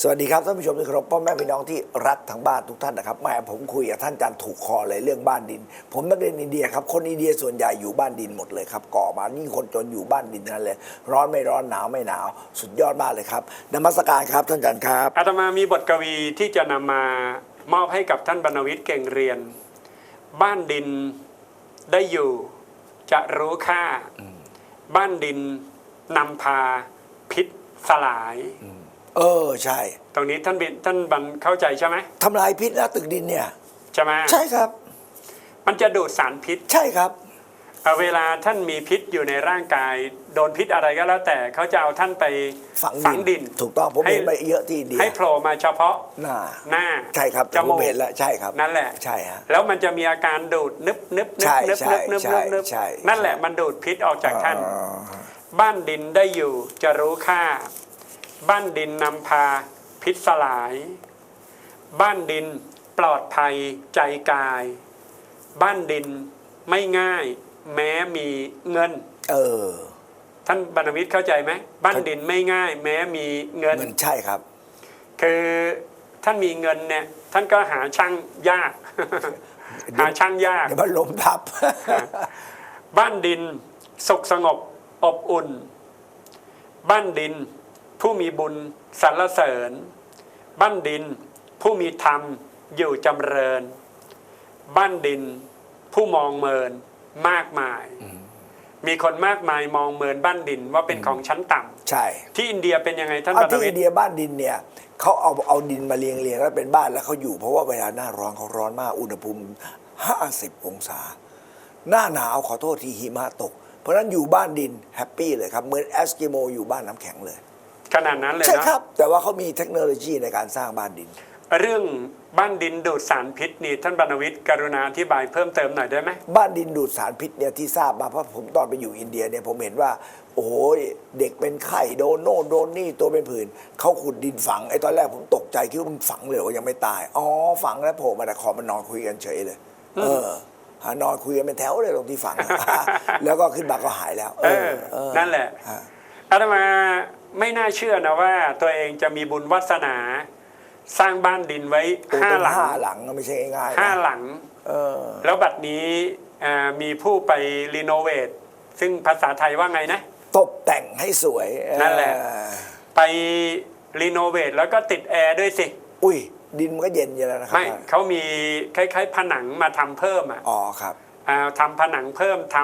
สวัสดีครับท่านผู้ชมที่เคารพพ่อแม่พี่น้องที่รักทางบ้านทุกท่านนะครับแม่ผมคุยกับท่านอาจารย์ถูกคอเลยเรื่องบ้านดิน ผมนักเรียนอินเดียครับคนอินเดียส่วนใหญ่อยู่บ้านดินหมดเลยครับก่อมายิ่งคนจนอยู่บ้านดินนั่นเลย ร้อนไม่ร้อนหนาวไม่หนาว สุดยอดมากเลยครับนมัสการครับท่านอาจารย์ครับอาตมามีบทกวีที่จะนำมามอบให้กับท่านบรรณวิทย์เก่งเรียน บ้านดินได้อยู่ จะรู้ค่า บ้านดินนำพาพิษสลาย เออใช่ตรงนี้ท่านบินท่านบันเข้าใจใช่ไหมทำลายพิษนะตึกดินเนี่ย ใช่ไหมใช่ครับ มันจะดูดสารพิษใช่ครับ เอ่อเวลาท่านมีพิษอยู่ในร่างกาย โดนพิษอะไรก็แล้วแต่เขาจะเอาท่านไปฝังฝังดินถูกต้องผมให้เห็นไปเยอะที่อินเดีย ให้โผล่มาเฉพาะหน้าหน้าใช่ครับจผมูมกเห็นแล้วใช่ครับนั่นแหละ ใช่ฮะ แล้วมันจะมีอาการดูดนึบนึบนึใช่บนึบใช่นึบนึบใช่นึบนึบใช่ นั่นแหละมันดูดพิษออกจากท่านอ๋อบ้านดินได้อยู่จะรู้ค่า บ้านดินนำพา พิษสลาย บ้านดินปลอดภัยใจกาย บ้านดินไม่ง่าย แม้มีเงิน เออ ท่านบรรณวิทย์เข้าใจไหมบ้านดินไม่ง่าย แม้มีเงิน มันใช่ครับ คือท่านมีเงินเนี่ย ท่านก็หาช่างยาก หาช่างยากเดี๋ยวมันลมทับ บ้านดินสุขสงบอบอุ่น บ้านดิน ผู้มีบุญสรรเสริญ บ้านดิน ผู้มีธรรมอยู่จำเริญ บ้านดิน ผู้มองเมินมากมาย มีคนมากมายมองเมินบ้านดินว่าเป็นของชั้นต่ใช่ำที่อินเดียเป็นยังไงท่านเอาบรรณที่วิอิทนย์เดียบ้านดินเนี่ยเขาเอาเอาดินมาเรียงเรียงแล้วเป็นบ้านแล้วเขาอยู่ เพราะว่าเวลาหน้าร้อนเขาร้อนมากอุณหภูมิ 50 องศา หน้าหนาวขอโทษทีหิมะตก เพราะฉะนั้นอยู่บ้านดินแฮปปี้เลยครับเหมือนเอสกิโมอยู่บ้านน้ำแข็งเลย ขนาดนั้นเลยใช่นะครับ แต่ว่าเขามีเทคโนโลยีในการสร้างบ้านดิน เรื่องบ้านดินดูดสารพิษนี่ท่านบรรณวิทย์กรุณาอธิบายเพิ่มเติมหน่อยได้ไหม บ้านดินดูดสารพิษเนี่ยที่ทราบมาเพราะผมตอนไปอยู่อินเดียเนี่ยผมเห็นว่า โอ้โหเด็กเป็นไข้โดนโน่นโดนนี่ตัวเป็นผื่นเขาขุดดินฝังไอ้ตอนแรกผมตกใจคิดว่ามันฝังเลยว่ายังไม่ตายอ๋อฝังแล้วโผล่มาแต่ขอมันนอนคุยกันเฉยเลย เออหานอนคุยกันเป็นแถวเลยตรงที่ฝัง แล้วก็ขึ้นมาก็หายแล้ว เออเออนั่นแหละฮะอาตมา ไม่น่าเชื่อนะว่า ตัวเองจะมีบุญวาสนา สร้างบ้านดินไว้โอ้ห้าเป็นหลังห้าหลังก็ไม่ใช่ง่ายๆนะห้าหลัง เออ แล้วบัดนี้อ่ามีผู้ไปรีโนเวทซึ่งภาษาไทยว่าไงนะ ตกแต่งให้สวยนั่นแหละเออไปรีโนเวทแล้วก็ติดแอร์ด้วยสิ อุ้ย ดินมันก็เย็นอยู่แล้วนะครับไม่เขามีคล้ายๆ ผนังมาทำเพิ่มอะอ๋อครับ อ่าทำผนังเพิ่มท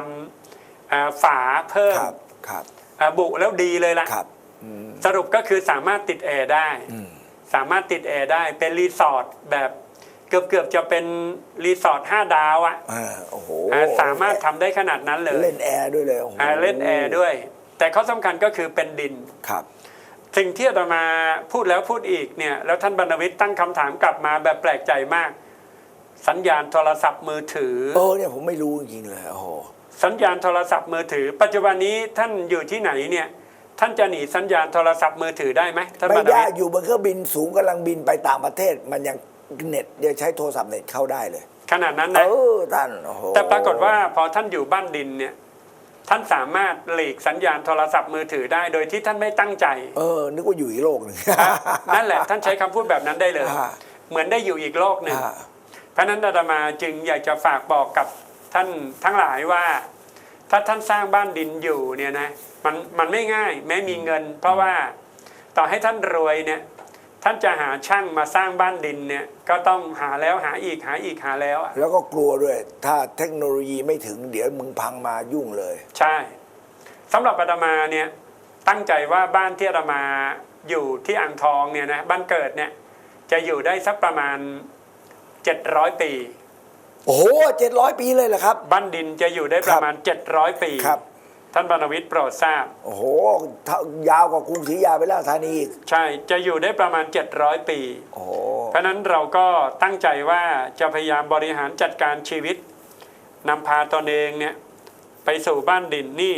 ำอ่าฝาเพิ่มครับ ครับ อ่าบุแล้วดีเลยล่ะ ครับอืม สรุปก็คือสามารถติดแอร์ได้อืมสามารถติดแอร์ได้เป็นรีสอร์ทแบบเกือบเกือบๆจะเป็นรีสอร์ทห้าดาวอะอ่าโอ้โหอะสามารถทำได้ขนาดนั้นเลย เล่นแอร์ด้วยเลยโอ้โหอ่าเล่นแอร์ด้วย แต่ข้อสำคัญก็คือเป็นดินครับ สิ่งที่อาตมาพูดแล้วพูดอีกเนี่ย แล้วท่านบรรณวิทย์ตั้งคำถามกลับมาแบบแปลกใจมาก สัญญาณโทรศัพท์มือถือเออเนี่ยผมไม่รู้จริงๆเลยโอ้โหสัญญาณโทรศัพท์มือถือ ปัจจุบันนี้ท่านอยู่ที่ไหนเนี่ย ท่านจะหนีสัญญาณโทรศัพท์มือถือได้ไหมท่านบไม่รรณได้วิทย์อยู่บนเครื่องบินสูงกำลังบินไปต่างประเทศ มันยังเน็ตยังใช้โทรศัพท์เน็ตเข้าได้เลย ขนาดนั้นเอนะ อท่านโอ้โหแต่ปรากฏว่าพอท่านอยู่บ้านดินเนี่ยท่านสามารถหลีกสัญญาณโทรศัพท์มือถือได้โดยที่ท่านไม่ตั้งใจ เออ นึกว่าอยู่อีกโลกหนึ่ง นั่นแหละท่านใช้คำพูดแบบนั้นได้เลย อ่า เหมือนได้อยู่อีกโลกหนึ่ง อ่า เพราะฉะนั้นอาตมาจึงอยากจะฝากบอกกับท่านทั้งหลายว่า ถ้าท่านสร้างบ้านดินอยู่เนี่ยนะ มันมันไม่ง่าย แม้มีเงิน เพราะว่าต่อให้ท่านรวยเนี่ยท่านจะหาช่างมาสร้างบ้านดินเนี่ยก็ต้องหาแล้วหาอีกหาอีกหาแล้วอะแล้วก็กลัวด้วย ถ้าเทคโนโลยีไม่ถึงเดี๋ยวมึงพังมายุ่งเลย ใช่สำหรับอาตมาเนี่ยตั้งใจว่าบ้านที่อาตมาอยู่ที่อ่างทองเนี่ยนะบ้านเกิดเนี่ยจะอยู่ได้สักประมาณ 700 ปี โอ้โหเจ็ดร้อยปีเลยเหรอครับ บ้านดินจะอยู่ได้ประมาณ 700 ปีครับ ท่านบรรณวิทย์โปรดทราบ โอ้โหเท่ายาวกว่ากรุงศรีอยุธยาไปแล้วธานีอีก ใช่จะอยู่ได้ประมาณ 700 ปี โอ้โห เพราะฉะนั้นเราก็ตั้งใจว่าจะพยายามบริหารจัดการชีวิตนำพาตนเองเนี่ยไปสู่บ้านดินนี่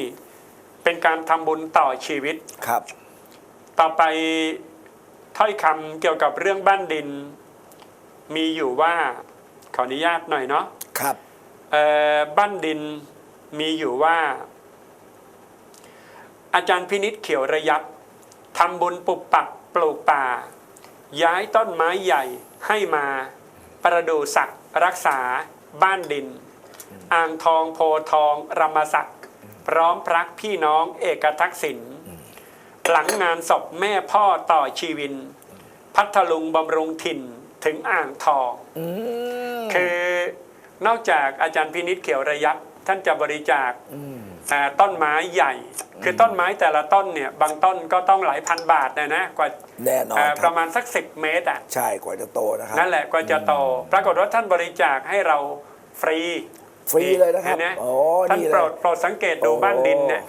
เป็นการทำบุญต่อชีวิต ครับ ต่อไปถ้อยคำเกี่ยวกับเรื่องบ้านดิน มีอยู่ว่าขออนุญาตหน่อยเนาะครับ เอ่อบ้านดินมีอยู่ว่า อาจารย์พินิษเขียวระยับทำบุญปุบปักปลูกป่า ย้ายต้นไม้ใหญ่ให้มา ประดูศักดิ์รักษา บ้านดิน อ่างทองโพธิ์ทองรมศักดิ์พร้อมพรักพี่น้องเอกทักษิณหลังงานศพแม่พ่อต่อชีวิน พัทลุงบำรุงถิ่นถึงอ่างทองอืมคือนอกจากอาจารย์พินิษเขียวระยับท่านจะบริจาคมอ่าต้นไม้ใหญ่ คือต้นไม้แต่ละต้นเนี่ยบางต้นก็ต้องหลายพันบาทนะนะกว่าแน่นอนอ่าคปรับระมาณสักสิบเมตรอะใช่กว่าจะโตนะครับนั่นแหละกว่าจะโต ปรากฏว่าท่านบริจาคให้เราฟรีฟรีเลยนะครับห็ไหมโอ้ท่านนี่เลยโปรดโปรดสังเกตดูโอ้บ้านดินเนี่ย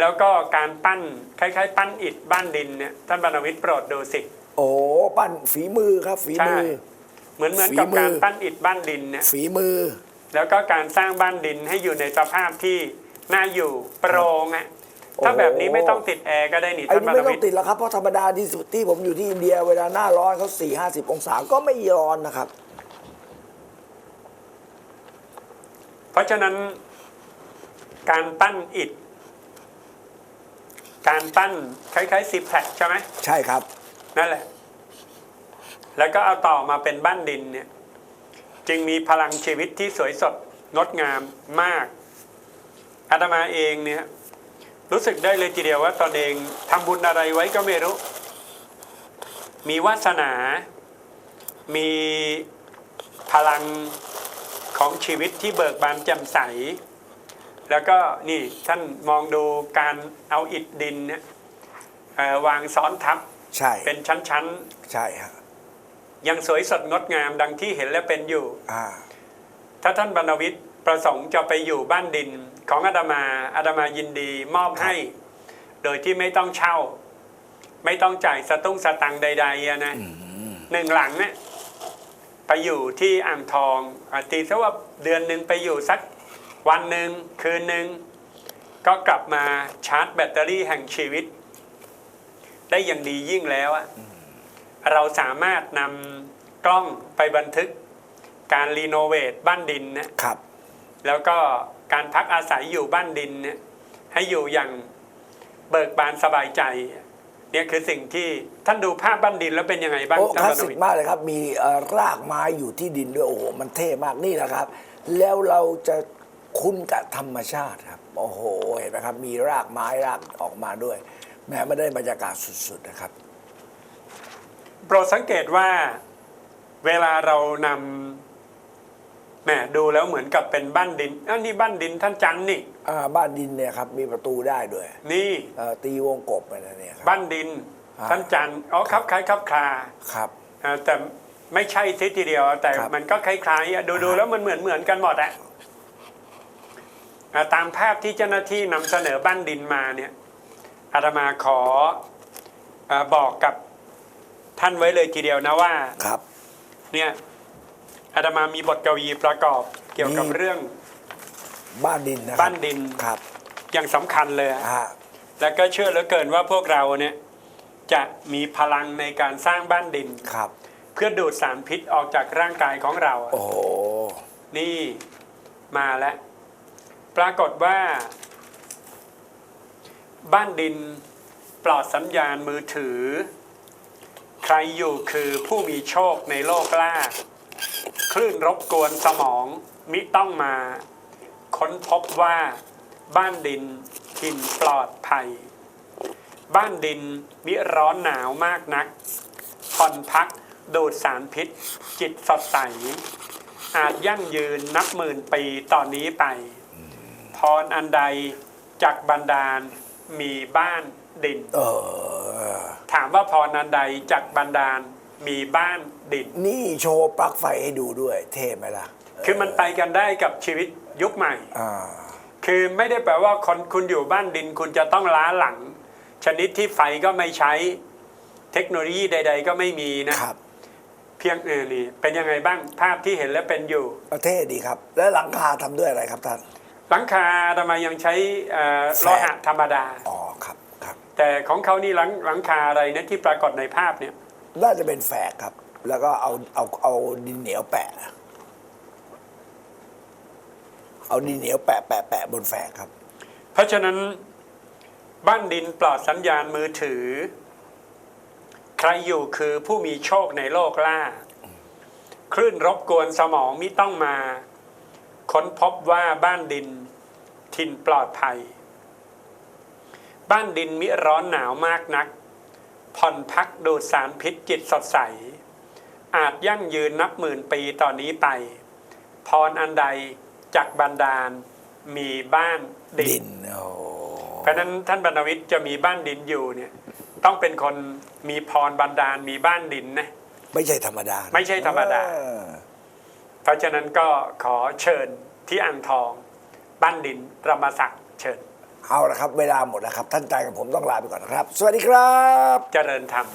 แล้วก็การปั้นคล้ายๆ ปั้นอิฐบ้านดินเนี่ยท่านบรรณวิทย์โปรดดูสิโอ้ปั้นฝีมือครับฝีใช่มือเหมือนเหมือนกับฝีมือการปั้นอิฐบ้านดินเนี่ยฝีมือ แล้วก็การสร้างบ้านดินให้อยู่ในสภาพที่น่าอยู่โปร่งอะ ถ้าแบบนี้ไม่ต้องติดแอร์ก็ได้นี่ไอ้ท่านนี่บรไม่รณต้อวิงทย์ติดแล้วครับเพราะธรรมดาที่สุดที่ผมอยู่ที่อินเดียเวลาหน้าร้อนเขาสี่ห้าสิบองศาก็ไม่ร้อนนะครับ เพราะฉะนั้น การปั้นอิฐ การปั้นคล้ายๆซิแพลกใช่ไหมใช่ครับ นั่นแหละ แล้วก็เอาต่อมาเป็นบ้านดินเนี่ย จึงมีพลังชีวิตที่สวยสดงดงามมากอาตมาเองเนี่ย รู้สึกได้เลยทีเดียวว่าตนเองทำบุญอะไรไว้ก็ไม่รู้ มีวาสนา มีพลังของชีวิตที่เบิกบานแจ่มใส แล้วก็นี่ท่านมองดูการเอาอิฐดินเนี่ยเอ่อวางซ้อนทับใช่เป็นชั้นใช่ฮะๆยังสวยสดงดงามดังที่เห็นและเป็นอยู่อ่าถ้าท่านบรรณวิทย์ ประสงค์จะไปอยู่บ้านดินของอาตมาอาตมายินดีมอบให้ โดยที่ไม่ต้องเช่า ไม่ต้องจ่ายสตุ้งสตังค์ใดๆอะนะหนึ่งหลังเนี่ยไปอยู่ที่อ่างทองอาตีซะว่าเดือนหนึ่งไปอยู่สักวันหนึ่งคืนหนึ่งก็กลับมาชาร์จแบตเตอรี่แห่งชีวิต ได้อย่างดียิ่งแล้วอะเราสามารถนำกล้องไปบันทึกการรีโนเวทบ้านดินนะครับ แล้วก็การพักอาศัยอยู่บ้านดินเนี่ยให้อยู่อย่างเบิกบานสบายใจ เนี่ยคือสิ่งที่ท่านดูภาพบ้านดินแล้วเป็นยังไงบ้างโอ้ท่านคลาบสรรณสิกวิทย์มากเลยครับ มีเอ่อรากไม้อยู่ที่ดินด้วยโอ้โหมันเท่มากนี่แหละครับ แล้วเราจะคุ้นกับธรรมชาติครับ โอ้โหเห็นไหมครับ มีรากไม้รากออกมาด้วย แม้ไม่ได้บรรยากาศสุดๆนะครับ โปรดสังเกตว่า เวลาเรานำ แหมดูแล้วเหมือนกับเป็นบ้านดินอันนี้บ้านดินท่านจันทร์นี่ อ่าบ้านดินเนี่ยครับมีประตูได้ด้วยนี่เอ่อตีวงกบอะไรเนี่ยครับ บ้านดินอ่า ท่านจันทร์อ๋อครับคล้ายครับคลาครับ อ่าแต่ไม่ใช่ทีทีเดียว แต่ครับ มันก็คล้ายๆอะดูดูแล้วมันเหมือนเหมือนกันหมดอะอ่าตามภาพที่เจ้าหน้าที่นำเสนอบ้านดินมาเนี่ยอาตมาขออาบอกกับท่านไว้เลยทีเดียวนะว่า ครับเนี่ย อาตมามีบทกวีประกอบเกี่ยวกับมี เรื่อง บ้านดินนะครับบ้านดิน ครับอย่างสำคัญเลยอะอ่าแล้วก็เชื่อเหลือเกินว่าพวกเราเนี่ยจะมีพลังในการสร้างบ้านดิน ครับ เพื่อดูดสารพิษออกจากร่างกายของเราอะโอ้โหนี่มาแล้ว ปรากฏว่า บ้านดินปลอดสัญญาณมือถือ ใครอยู่คือผู้มีโชคในโลกล่า คลื่นรบกวนสมองมิต้องมา ค้นพบว่าบ้านดินกินปลอดภัย บ้านดินมิร้อนหนาวมากนัก ผ่อนพักดูดสารพิษ จิตสดใส อาจยั่งยืนนับหมื่นปีตอนนี้ไป พรอันใดจากบันดาลมีบ้านดิน เออ ถามว่าพรอันใดจากบันดาลมีบ้าน ดิน นี่โชว์ปลั๊กไฟให้ดูด้วยเท่ไหมล่ะคือมันไปกันได้กับชีวิตยุคใหม่ อ่าคือไม่ได้แปลว่าคนคุณอยู่บ้านดิน คุณจะต้องล้าหลัง ชนิดที่ไฟก็ไม่ใช้เทคโนโลยีใด ๆ ก็ไม่มีนะ ครับเพียงเออนี่เป็นยังไงบ้างภาพที่เห็นและเป็นอยู่ประเทศดีครับ แล้วหลังคาทำด้วยอะไรครับท่าน หลังคาทำไมยังใช้เอ่อแฝโลดหะธรรมดา อ๋อครับครับ แต่ของเขานี่หลังหลังคาอะไรนะที่ปรากฏในภาพเนี่ย น่าจะเป็นแฝกครับ แล้วก็เอาเอาเอาดินเหนียวแปะ เอาดินเหนียวแปะแปะแปะบนแฝกครับ เพราะฉะนั้นบ้านดินปลอดสัญญาณมือถือ ใครอยู่คือผู้มีโชคในโลกล่า คลื่นรบกวนสมองมิต้องมา ค้นพบว่าบ้านดินถิ่นปลอดภัย บ้านดินมิร้อนหนาวมากนัก ผ่อนพักดูดสารพิษจิตสดใส อาจยั่งยืนนับหมื่นปีต่อนนี้ไป พรอันใดจักบันดาลมีบ้านดิดินนโอ้เพราะฉะนั้นท่านบรรณวิทย์จะมีบ้านดินอยู่เนี่ย ต้องเป็นคนมีพรบันดาลมีบ้านดินนะไม่ใช่ธรรมดานะไม่ใช่ธรรมดาเออเพราะฉะนั้นก็ขอเชิญที่อ่างทอง บ้านดินรมศักดิ์เชิญเอาละครับ เวลาหมดแล้วครับ ท่านใจกับผมต้องลาไปก่อนนะครับ สวัสดีครับ เจริญธรรม